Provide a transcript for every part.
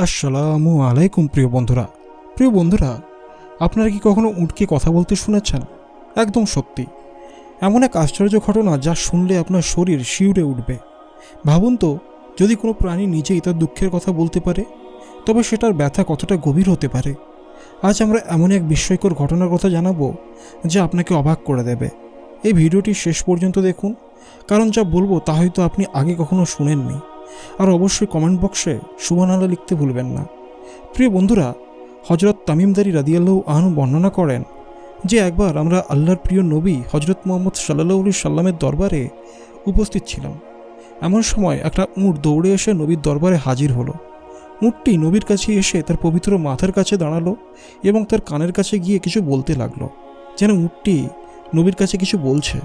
আসসালামু আলাইকুম, প্রিয় বন্ধুরা। প্রিয় বন্ধুরা, আপনারা কি কখনো উটকে কথা বলতে শুনেছেন? একদম সত্যি। এমন এক আশ্চর্য ঘটনা যা শুনলে আপনার শরীর শিউরে উঠবে। ভাবুন তো, যদি কোনো প্রাণী নিজেই তার দুঃখের কথা বলতে পারে, তবে সেটার ব্যথা কতটা গভীর হতে পারে? আজ আমরা এমন এক বিস্ময়কর ঘটনার কথা জানাব, যা আপনাকে অবাক করে দেবে। এই ভিডিওটি শেষ পর্যন্ত দেখুন, কারণ যা বলব তা হয়তো আপনি আগে কখনো শুনেননি। আর অবশ্যই কমেন্ট বক্সে সুবহানাল্লাহ লিখতে ভুলবেন না। প্রিয় বন্ধুরা হজরত তামিমদারি রাদিয়াল্লাহু আহনু বর্ণনা করেন যে একবার আমরা আল্লাহর প্রিয় নবী হজরত মোহাম্মদ সাল্লাহ সাল্লামের দরবারে উপস্থিত ছিলাম। এমন সময় একটা উঁট দৌড়ে এসে নবীর দরবারে হাজির হলো। উঁটটি নবীর কাছে এসে তার পবিত্র মাথার কাছে দাঁড়াল এবং তার কানের কাছে গিয়ে কিছু বলতে লাগল। যেন উঁটটি নবীর কাছে কিছু বলছে।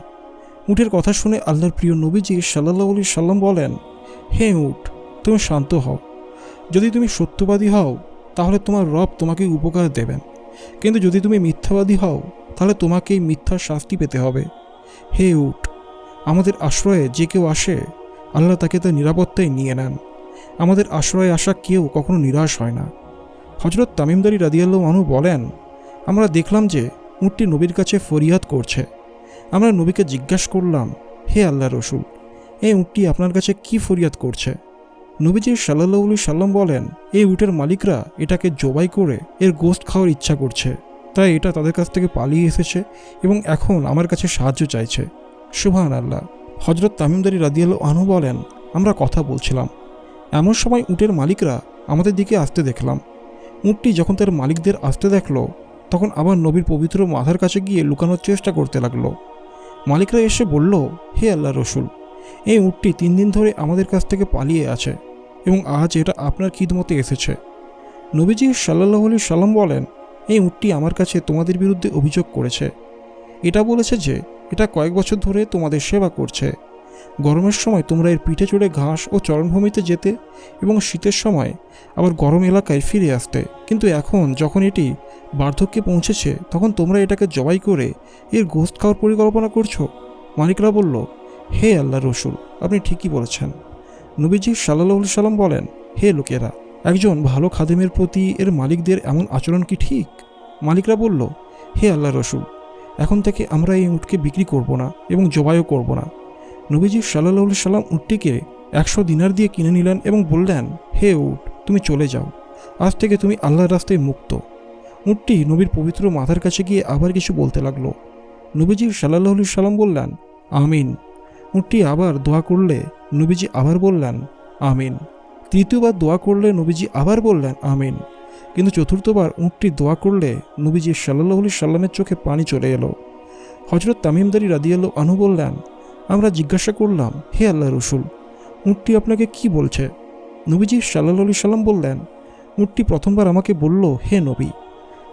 উটের কথা শুনে আল্লাহর প্রিয় নবীজি সাল্লাহ আলি সাল্লাম বলেন হে উঠ, তুমি শান্ত হও। যদি তুমি সত্যবাদী হও, তাহলে তোমার রব তোমাকে উপকার দেবেন। কিন্তু যদি তুমি মিথ্যাবাদী হও, তাহলে তোমাকেই মিথ্যার শাস্তি পেতে হবে। হে উঠ, আমাদের আশ্রয়ে যে কেউ আসে, আল্লাহ তাকে তার নিরাপত্তায় নিয়ে নেন। আমাদের আশ্রয়ে আসা কেউ কখনো নিরাশ হয় না। হজরত তামিমদারি রাদিয়াল্লাহ মানু বলেন, আমরা দেখলাম যে উটটি নবীর কাছে ফরিয়াদ করছে। আমরা নবীকে জিজ্ঞাসা করলাম, হে আল্লাহ রসুল এই উটটি আপনার কাছে কি ফরিয়াদ করছে? নবীজি সাল্লাহ সাল্লাম বলেন, এই উটের মালিকরা এটাকে জবাই করে এর গোস্ত খাওয়ার ইচ্ছা করছে। তাই এটা তাদের কাছ থেকে পালিয়ে এসেছে এবং এখন আমার কাছে সাহায্য চাইছে। সুবহান আল্লাহ হজরত তামিমদারি রাদিয়াল আনু বলেন, আমরা কথা বলছিলাম। এমন সময় উটের মালিকরা আমাদের দিকে আসতে দেখলাম। উটটি যখন তার মালিকদের আসতে দেখল, তখন আবার নবীর পবিত্র মাথার কাছে গিয়ে লুকানোর চেষ্টা করতে লাগল। মালিকরা এসে বলল, হে আল্লাহ রসুল এই উটটি তিন দিন ধরে আমাদের কাছ থেকে পালিয়ে আছে এবং আজ এটা আপনার খিদমতে এসেছে। নবীজি সাল্লাহ আলি সাল্লাম বলেন, এই উটটি আমার কাছে তোমাদের বিরুদ্ধে অভিযোগ করেছে। এটা বলেছে যে, এটা কয়েক বছর ধরে তোমাদের সেবা করছে। গরমের সময় তোমরা এর পিঠে চড়ে ঘাস ও চরণভূমিতে যেতে এবং শীতের সময় আবার গরম এলাকায় ফিরে আসতে। কিন্তু এখন যখন এটি বার্ধক্যে পৌঁছেছে, তখন তোমরা এটাকে জবাই করে এর গোস্ত খাওয়ার পরিকল্পনা করছ? মালিকরা বলল হে আল্লাহ রসুল, আপনি ঠিকই বলেছেন। নবীজি সাল্লাহ সাল্লাম বলেন, হে লোকেরা, একজন ভালো খাদেমের প্রতি এর মালিকদের এমন আচরণ কি ঠিক? মালিকরা বলল, হে আল্লাহ রসুল, এখন থেকে আমরা এই উটকে বিক্রি করব না এবং জবাইও করব না। নবীজি সাল্লাহ সাল্লাম উটটিকে একশো দিনার দিয়ে কিনে নিলেন এবং বললেন, হে উট, তুমি চলে যাও। আজ থেকে তুমি আল্লাহর রাস্তায় মুক্ত। উটটি নবীর পবিত্র মাথার কাছে গিয়ে আবার কিছু বলতে লাগল। নবীজি সাল্লাহ সাল্লাম বললেন, আমিন। উটটি আবার দোয়া করলে নবীজি আবার বললেন, আমিন। তৃতীয়বার দোয়া করলে নবীজি আবার বললেন, আমিন। কিন্তু চতুর্থবার উঁটটি দোয়া করলে নবীজি সাল্লাহ সাল্লামের চোখে পানি চলে এলো। হজরত তামিমদারি রাদিয়াল্লাহ আনু বললেন, আমরা জিজ্ঞাসা করলাম, হে আল্লাহ রসুল, উঁটটি আপনাকে কি বলছে? নবীজি সাল্লাহ আলি সাল্লাম বললেন, উঁটটি প্রথমবার আমাকে বলল, হে নবী,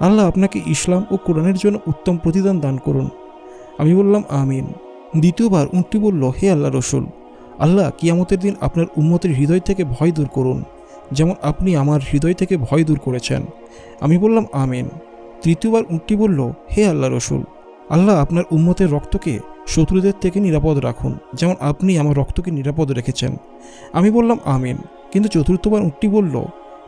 আল্লাহ আপনাকে ইসলাম ও কোরআনের জন্য উত্তম প্রতিদান দান করুন। আমি বললাম, আমিন। দ্বিতীয়বার উঁটটি বলল, হে আল্লাহ রসুল, আল্লাহ কিয়ামতের দিন আপনার উম্মতের হৃদয় থেকে ভয় দূর করুন, যেমন আপনি আমার হৃদয় থেকে ভয় দূর করেছেন। আমি বললাম, আমিন। তৃতীয়বার উঁটটি বলল, হে আল্লাহ রসুল, আল্লাহ আপনার উম্মতের রক্তকে শত্রুদের থেকে নিরাপদ রাখুন, যেমন আপনি আমার রক্তকে নিরাপদ রেখেছেন। আমি বললাম, আমিন। কিন্তু চতুর্থবার উঁটটি বলল,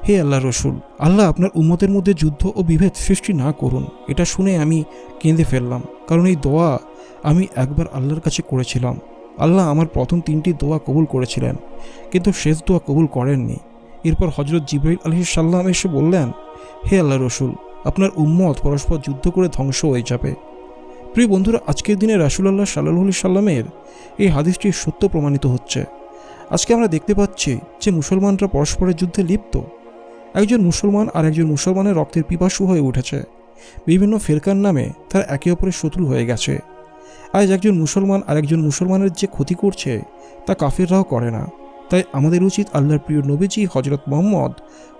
হে আল্লাহ রসুল, আল্লাহ আপনার উম্মতের মধ্যে যুদ্ধ ও বিভেদ সৃষ্টি না করুন। এটা শুনে আমি কেঁদে ফেললাম, কারণ এই দোয়া আমি একবার আল্লাহর কাছে করেছিলাম। আল্লাহ আমার প্রথম তিনটি দোয়া কবুল করেছিলেন, কিন্তু শেষ দোয়া কবুল করেননি। এরপর হজরত জিব্রাইল আলহি সাল্লাম এসে বললেন, হে আল্লাহ রসুল, আপনার উম্মত পরস্পর যুদ্ধ করে ধ্বংস হয়ে যাবে। প্রিয় বন্ধুরা, আজকের দিনে রাসুলাল্লাহ সাল্লাহ সাল্লামের এই হাদিসটি সত্য প্রমাণিত হচ্ছে। আজকে আমরা দেখতে পাচ্ছি যে মুসলমানরা পরস্পরের যুদ্ধে লিপ্ত। একজন মুসলমান আর একজন মুসলমানের রক্তের পিপাসু হয়ে উঠেছে। বিভিন্ন ফেরকার নামে তারা একে অপরের শত্রু হয়ে গেছে। আজ একজন মুসলমান আর একজন মুসলমানের যে ক্ষতি করছে, তা কাফেররাও করে না। তাই আমাদের উচিত আল্লাহর প্রিয় নবীজি হজরত মোহাম্মদ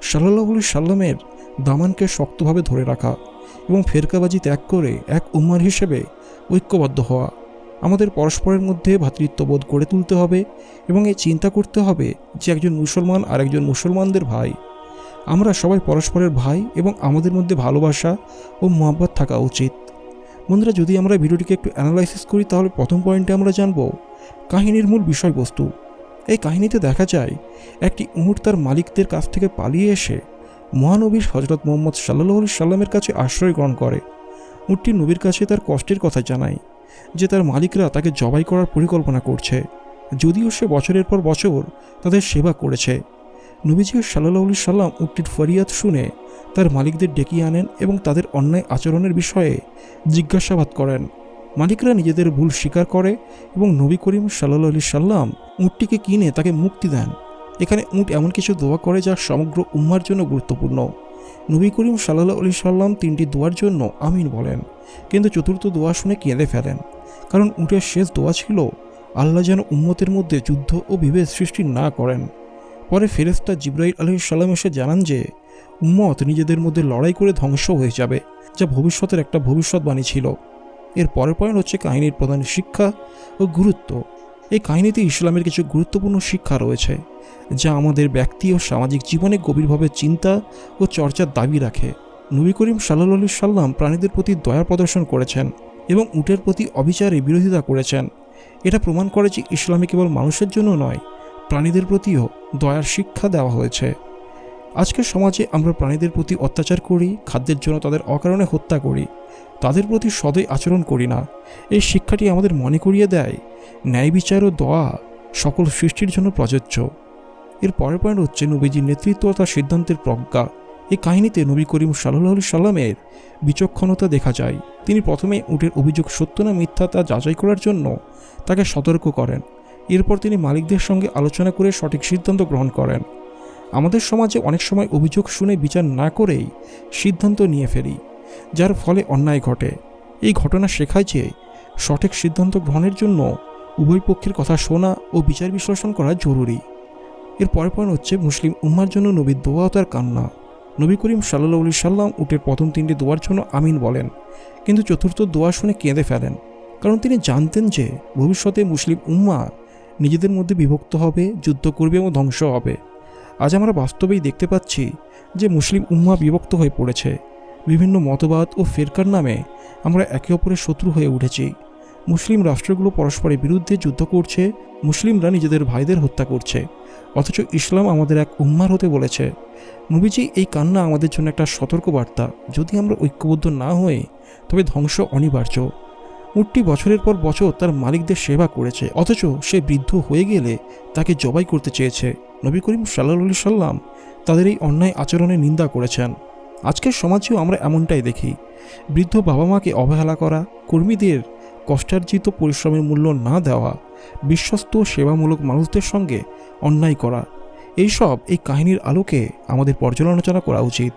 সাল্লাহ সাল্লামের দামানকে শক্তভাবে ধরে রাখা এবং ফেরকাবাজি ত্যাগ করে এক উম্মার হিসেবে ঐক্যবদ্ধ হওয়া। আমাদের পরস্পরের মধ্যে ভ্রাতৃত্ববোধ গড়ে তুলতে হবে এবং এই চিন্তা করতে হবে যে একজন মুসলমান আর একজন মুসলমানদের ভাই। আমরা সবাই পরস্পরের ভাই এবং আমাদের মধ্যে ভালোবাসা ও মোহাব্বত থাকা উচিত। বন্ধুরা, যদি আমরা ভিডিওটিকে একটু অ্যানালাইসিস করি, তাহলে প্রথম পয়েন্টে আমরা জানব কাহিনীর মূল বিষয়বস্তু। এই কাহিনীতে দেখা যায়, একটি উঁট তার মালিকদের কাছ থেকে পালিয়ে এসে মহানবীর হজরত মোহাম্মদ সাল্লাহ সাল্লামের কাছে আশ্রয় গ্রহণ করে। উটটি নবীর কাছে তার কষ্টের কথা জানায় যে তার মালিকরা তাকে জবাই করার পরিকল্পনা করছে, যদিও সে বছরের পর বছর তাদের সেবা করেছে। নবীজি সাল্লাহ সাল্লাম উটটির ফরিয়াদ শুনে তার মালিকদের ডেকে আনেন এবং তাদের অন্যায় আচরণের বিষয়ে জিজ্ঞাসাবাদ করেন। মালিকরা নিজেদের ভুল স্বীকার করে এবং নবী করিম সাল্লাহ আলি সাল্লাম উটটিকে কিনে তাকে মুক্তি দেন। এখানে উট এমন কিছু দোয়া করে যা সমগ্র উম্মার জন্য গুরুত্বপূর্ণ। নবী করিম সাল্লাহ আলি সাল্লাম তিনটি দোয়ার জন্য আমিন বলেন, কিন্তু চতুর্থ দোয়া শুনে কেঁদে ফেলেন। কারণ উটের শেষ দোয়া ছিল, আল্লাহ যেন উম্মতের মধ্যে যুদ্ধ ও বিভেদ সৃষ্টি না করেন। পরে ফেরেস্তা জিব্রাইল আলহ সাল্লাম এসে জানান যে, উম্মত নিজেদের মধ্যে লড়াই করে ধ্বংস হয়ে যাবে, যা ভবিষ্যতের একটা ভবিষ্যৎবাণী ছিল। এর পরের পয়েন্ট হচ্ছে কাহিনীর প্রধান শিক্ষা ও গুরুত্ব। এই কাহিনীতে ইসলামের কিছু গুরুত্বপূর্ণ শিক্ষা রয়েছে, যা আমাদের ব্যক্তি ও সামাজিক জীবনে গভীরভাবে চিন্তা ও চর্চার দাবি রাখে। নবী করিম সাল্লাহ আলি সাল্লাম প্রাণীদের প্রতি দয়া প্রদর্শন করেছেন এবং উটের প্রতি অবিচারে বিরোধিতা করেছেন। এটা প্রমাণ করে যে ইসলামে কেবল মানুষের জন্য নয়, প্রাণীদের প্রতিও। দয়ার শিক্ষা দেওয়া হয়েছে। আজকের সমাজে আমরা প্রাণীদের প্রতি অত্যাচার করি, খাদ্যের জন্য তাদের অকারণে হত্যা করি, তাদের প্রতি সদয় আচরণ করি না। এই শিক্ষাটি আমাদের মনে করিয়ে দেয়, ন্যায় বিচার ও দয়া সকল সৃষ্টির জন্য প্রযোজ্য। এর পরের পয়েন্ট হচ্ছে নবীজির নেতৃত্ব তার সিদ্ধান্তের প্রজ্ঞা। এই কাহিনীতে নবী করিম সাল্লাহ সাল্লামের বিচক্ষণতা দেখা যায়। তিনি প্রথমে উটের অভিযোগ সত্য না মিথ্যা তা যাচাই করার জন্য তাকে সতর্ক করেন। এরপর তিনি মালিকদের সঙ্গে আলোচনা করে সঠিক সিদ্ধান্ত গ্রহণ করেন। আমাদের সমাজে অনেক সময় অভিযোগ শুনে বিচার না করেই সিদ্ধান্ত নিয়ে ফেলি, যার ফলে অন্যায় ঘটে। এই ঘটনা শেখায় যে সঠিক সিদ্ধান্ত গ্রহণের জন্য উভয় পক্ষের কথা শোনা ও বিচার বিশ্লেষণ করা জরুরি। এর পরের পয়েন্ট হচ্ছে মুসলিম উম্মার জন্য নবীর দোয়া তার কান্না। নবী করিম সাল্লাহ আলি সাল্লাম উটের প্রথম তিনটি দোয়ার জন্য আমিন বলেন, কিন্তু চতুর্থ দোয়া শুনে কেঁদে ফেলেন, কারণ তিনি জানতেন যে ভবিষ্যতে মুসলিম উম্মা নিজেদের মধ্যে বিভক্ত হবে, যুদ্ধ করবে এবং ধ্বংস হবে। আজ আমরা বাস্তবেই দেখতে পাচ্ছি যে মুসলিম উম্মা বিভক্ত হয়ে পড়েছে। বিভিন্ন মতবাদ ও ফেরকার নামে আমরা একে অপরের শত্রু হয়ে উঠেছি। মুসলিম রাষ্ট্রগুলো পরস্পরের বিরুদ্ধে যুদ্ধ করছে, মুসলিমরা নিজেদের ভাইদের হত্যা করছে। অথচ ইসলাম আমাদের এক উম্মার হতে বলেছে। নবীজি এই কান্না আমাদের জন্য একটা সতর্ক বার্তা যদি আমরা ঐক্যবদ্ধ না হয়ে তবে ধ্বংস অনিবার্য। উটটি বছরের পর বছর তার মালিকদের সেবা করেছে, অথচ সে বৃদ্ধ হয়ে গেলে তাকে জবাই করতে চেয়েছে। নবী করিম সাল্লা সাল্লাম তাদের এই অন্যায় আচরণে নিন্দা করেছেন। আজকের সমাজেও আমরা এমনটাই দেখি। বৃদ্ধ বাবা মাকে অবহেলা করা, কর্মীদের কষ্টার্জিত পরিশ্রমের মূল্য না দেওয়া, বিশ্বস্ত সেবামূলক মানুষদের সঙ্গে অন্যায় করা, এইসব এই কাহিনীর আলোকে আমাদের পর্যালোচনা করা উচিত।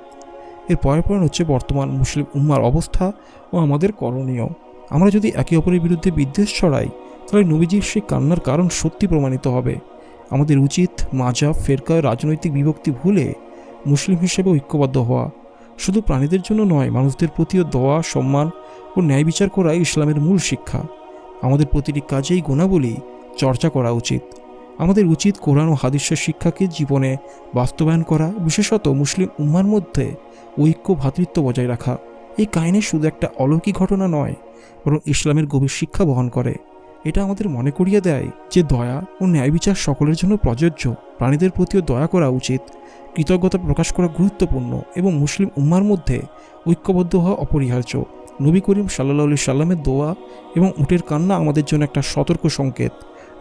এর পরের পয়েন্ট হচ্ছে বর্তমান মুসলিম উম্মার অবস্থা ও আমাদের করণীয়। আমরা যদি একে অপরের বিরুদ্ধে বিদ্বেষ ছড়াই, তাহলে নবীজির সেই কান্নার কারণ সত্যি প্রমাণিত হবে। আমাদের উচিত মাজাব ফেরকা, রাজনৈতিক বিভক্তি ভুলে মুসলিম হিসেবে ঐক্যবদ্ধ হওয়া। শুধু প্রাণীদের জন্য নয়, মানুষদের প্রতিও দোয়া, সম্মান ও ন্যায় বিচার করাই ইসলামের মূল শিক্ষা। আমাদের প্রতিটি কাজেই গুণাবলী চর্চা করা উচিত। আমাদের উচিত কোরআন ও হাদিসের শিক্ষাকে জীবনে বাস্তবায়ন করা, বিশেষত মুসলিম উম্মার মধ্যে ঐক্য ভ্রাতৃত্ব বজায় রাখা। এই কাহিনী শুধু একটা অলৌকিক ঘটনা নয় বরং ইসলামের গভীর শিক্ষা বহন করে। এটা আমাদের মনে করিয়ে দেয় যে দয়া ও ন্যায় বিচার সকলের জন্য প্রযোজ্য। প্রাণীদের প্রতিও দয়া করা উচিত, কৃতজ্ঞতা প্রকাশ করা গুরুত্বপূর্ণ এবং মুসলিম উম্মার মধ্যে ঐক্যবদ্ধ হওয়া অপরিহার্য। নবী করিম সাল্লা সাল্লামের দোয়া এবং উটের কান্না আমাদের জন্য একটা সতর্ক সংকেত,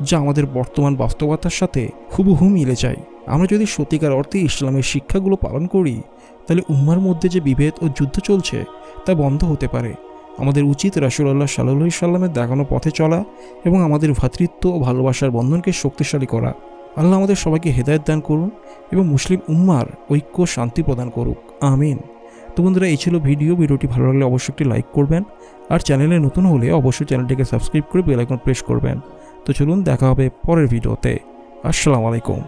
যা আমাদের বর্তমান বাস্তবতার সাথে হুবহু মিলে যায়। আমরা যদি সত্যিকার অর্থে ইসলামের শিক্ষাগুলো পালন করি, তাহলে উম্মার মধ্যে যে বিভেদ ও যুদ্ধ চলছে, তা বন্ধ হতে পারে। আমাদের উচিত রাসুল্লাহ সাল্লাহ সাল্লামের দেখানো পথে চলা এবং আমাদের ভ্রাতৃত্ব ও ভালোবাসার বন্ধনকে শক্তিশালী করা। আল্লাহ আমাদের সবাইকে হেদায়ত দান করুন এবং মুসলিম উম্মার ঐক্য শান্তি প্রদান করুক। আমিন। তো বন্ধুরা, এই ছিল ভিডিও। ভিডিওটি ভালো লাগলে অবশ্যই একটি লাইক করবেন আর চ্যানেলে নতুন হলে অবশ্যই চ্যানেলটিকে সাবস্ক্রাইব করে বেল আইকন প্রেস করবেন। তো চলুন, দেখা হবে পরের ভিডিওতে। আসসালামু আলাইকুম।